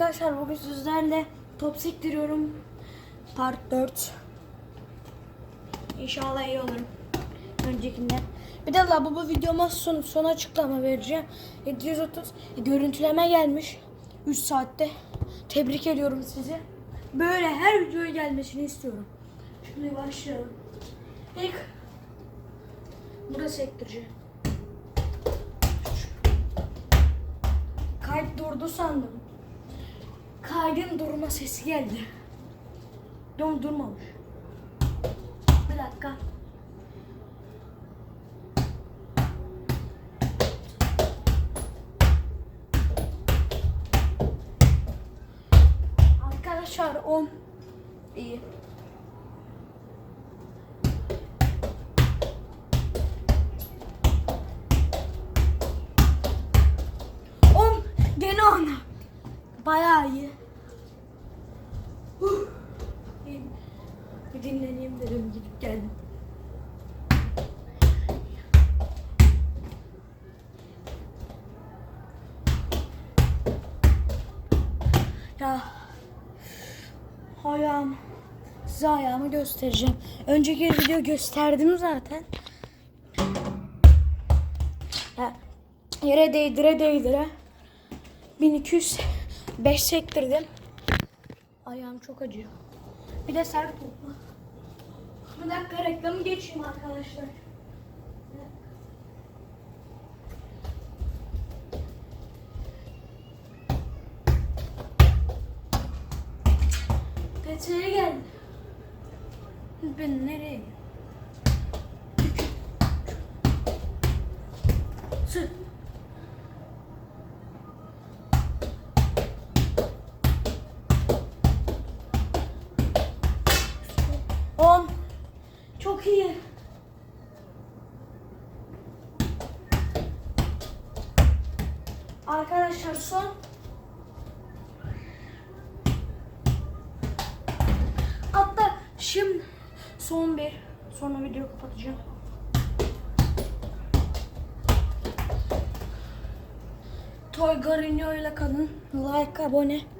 Arkadaşlar bugün sizlerle top sektiriyorum. Part 4. İnşallah iyi olurum. Öncekinden. Bir de lavabo videoma son, son açıklama vereceğim. 730 görüntüleme gelmiş. 3 saatte. Tebrik ediyorum sizi. Böyle her videoya gelmesini istiyorum. Şimdi başlayalım. İlk burada sektireceğim. Kayıt durdu sandım. Kaydın durma sesi geldi. Don durmamış. Bir dakika. Arkadaşlar 10 iyi. On gene on. Bayağı iyi. İyi. Bir dinleneyim dedim gidip geldim. Ya ayağım size ayağımı göstereceğim. Önceki video gösterdim zaten. Ya, yere değdire değdire 1205 sektirdim. Ayağım çok acıyor. Bir de sert topla. Bir dakika reklamı geçeyim arkadaşlar. Petreye geldi. Ben nereye? Çok. Arkadaşlar son. Hatta şimdi son bir. Sonra video kapatacağım. Toy Garinho ile kalın. Like, abone.